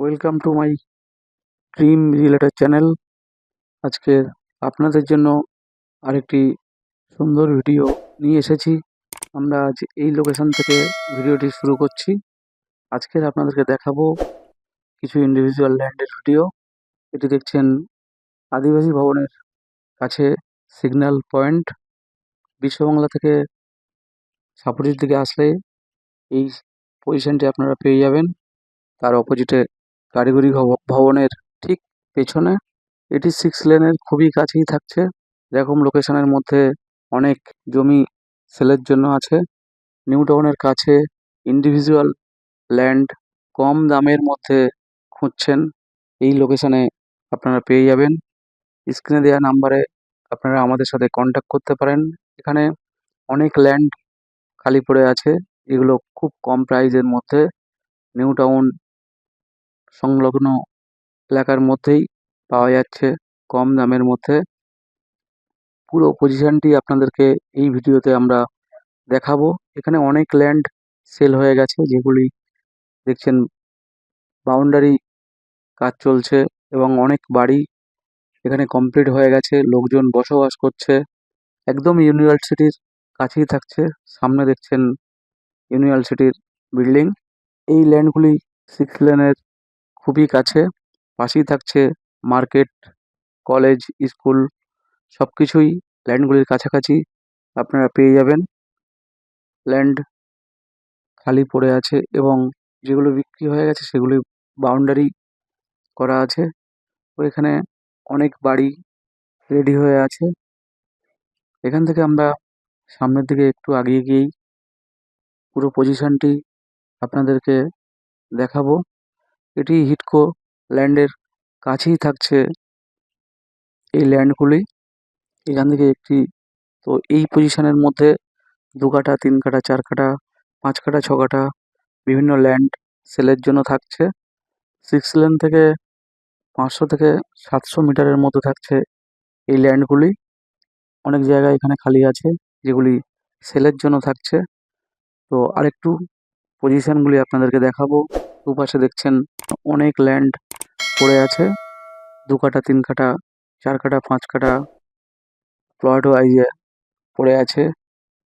Welcome to my dream related channel আজকে আপনাদের জন্য আরেকটি সুন্দর ভিডিও নিয়ে এসেছি। আমরা আজ এই লোকেশন থেকে ভিডিওটি শুরু করছি। আজকের আপনাদেরকে দেখাবো কিছু ইন্ডিভিজুয়াল ল্যান্ডের ভিডিও এটি দেখছেন আদিবাসী ভবনের কাছে সিগন্যাল পয়েন্ট বিশ্ববাংলা থেকে সাপুরির দিকে আসলে এই পজিশনটি আপনারা পেয়ে যাবেন। তার অপোজিটে কারিগরি ভব- ভবনের ঠিক পেছনে। এটি সিক্স লেনের খুবই কাছেই থাকছে। এরকম লোকেশনের মধ্যে অনেক জমি সেলের জন্য আছে। নিউ টাউনের কাছে ইন্ডিভিজুয়াল ল্যান্ড কম দামের মধ্যে খুঁজছেন। এই লোকেশনে আপনারা পেয়ে যাবেন। স্ক্রিনে দেওয়া নাম্বারে আপনারা আমাদের সাথে কন্ট্যাক্ট করতে পারেন। এখানে অনেক ল্যান্ড খালি পড়ে আছে। এগুলো খুব কম প্রাইজের মধ্যে। নিউ টাউন সংলগ্ন এলাকার মধ্যেই পাওয়া যাচ্ছে কম দামের মধ্যে। পুরো পজিশনটি আপনাদেরকে এই ভিডিওতে আমরা দেখাবো। এখানে অনেক ল্যান্ড সেল হয়ে গেছে, যেগুলি দেখছেন বাউন্ডারি কাজ চলছে এবং অনেক বাড়ি এখানে কমপ্লিট হয়ে গেছে, লোকজন বসবাস করছে। একদম ইউনিভার্সিটির কাছেই থাকছে, সামনে দেখছেন ইউনিভার্সিটির বিল্ডিং। এই ল্যান্ডগুলি সিক্স লেনের খুবই কাছে, পাশেই থাকছে মার্কেট, কলেজ, স্কুল সব কিছুই ল্যান্ডগুলির কাছাকাছি আপনারা পেয়ে যাবেন। ল্যান্ড খালি পড়ে আছে এবং যেগুলো বিক্রি হয়ে গেছে সেগুলি বাউন্ডারি করা আছে। তো এখানে অনেক বাড়ি রেডি হয়ে আছে। এখান থেকে আমরা সামনের দিকে একটু আগিয়ে গিয়েই পুরো পজিশনটি আপনাদেরকে দেখাবো। এটি হিডকো ল্যান্ডের কাছেই থাকছে এই ল্যান্ডগুলি। এখান থেকে একটি, তো এই পজিশনের মধ্যে দু কাঠা, তিন কাঠা, চার কাঠা, পাঁচ কাঠা, ছ কাঠা বিভিন্ন ল্যান্ড সেলের জন্য থাকছে। সিক্স লেন থেকে পাঁচশো থেকে সাতশো মিটারের মধ্যে থাকছে এই ল্যান্ডগুলি। অনেক জায়গা এখানে খালি আছে যেগুলি সেলের জন্য থাকছে। তো আরেকটু পজিশনগুলি আপনাদেরকে দেখাবো। দুপাশে দেখছেন অনেক ল্যান্ড পড়ে আছে। দু কাঠা, তিন কাঠা, চার কাঠা, পাঁচ কাঠা প্লট ওয়াইজে পড়ে আছে।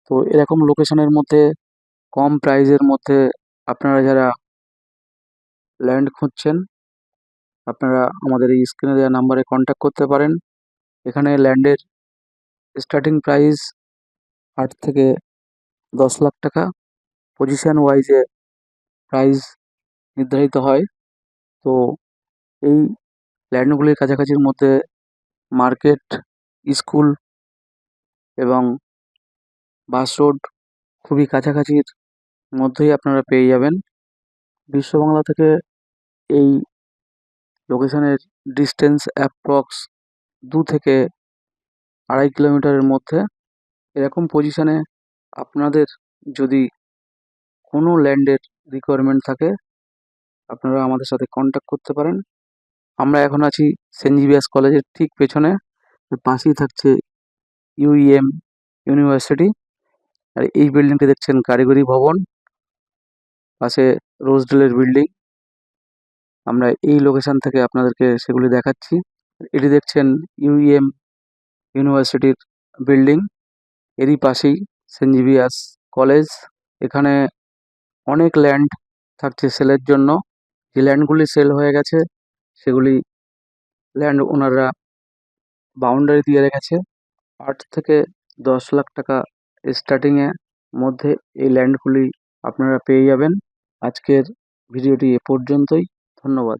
তো এরকম লোকেশনের মধ্যে, কম প্রাইজের মধ্যে আপনারা যারা ল্যান্ড খুঁজছেন, আপনারা আমাদের এই স্ক্রিনে দেওয়া নাম্বারে কন্ট্যাক্ট করতে পারেন। এখানে ল্যান্ডের স্টার্টিং প্রাইস আট থেকে দশ লাখ টাকা। পজিশন ওয়াইজে প্রাইস নির্ধারিত হয়। তো এই ল্যান্ডগুলির কাছাকাছির মধ্যে মার্কেট, স্কুল এবং বাস রোড খুবই কাছাকাছির মধ্যেই আপনারা পেয়ে যাবেন। বিশ্ববাংলা থেকে এই লোকেশনের ডিস্টেন্স অ্যাপ্রক্স দু থেকে আড়াই কিলোমিটারের মধ্যে। এরকম পজিশনে আপনাদের যদি কোনো ল্যান্ডের রিকোয়ারমেন্ট থাকে আপনারা আমাদের সাথে কন্ট্যাক্ট করতে পারেন। আমরা এখন আছি সেন্ট জেভিয়ার্স কলেজের ঠিক পেছনে। পাশেই থাকছে ইউইএম ইউনিভার্সিটি আর এই বিল্ডিংটি দেখছেন কারিগরি ভবন। পাশে রোজডেলের বিল্ডিং আমরা এই লোকেশন থেকে আপনাদেরকে সেগুলি দেখাচ্ছি। এটি দেখছেন ইউইএম ইউনিভার্সিটির বিল্ডিং এরই পাশেই সেন্ট জেভিয়ার্স কলেজ এখানে অনেক ল্যান্ড থাকছে সেলের জন্য। যে ল্যান্ডগুলি সেল হয়ে গেছে, সেগুলি ল্যান্ড ওনাররা বাউন্ডারি দিয়ে রেখেছে। আট থেকে দশ লাখ টাকা স্টার্টিংয়ে মধ্যে এই ল্যান্ডগুলি আপনারা পেয়ে যাবেন। আজকের ভিডিওটি এ পর্যন্তই। ধন্যবাদ।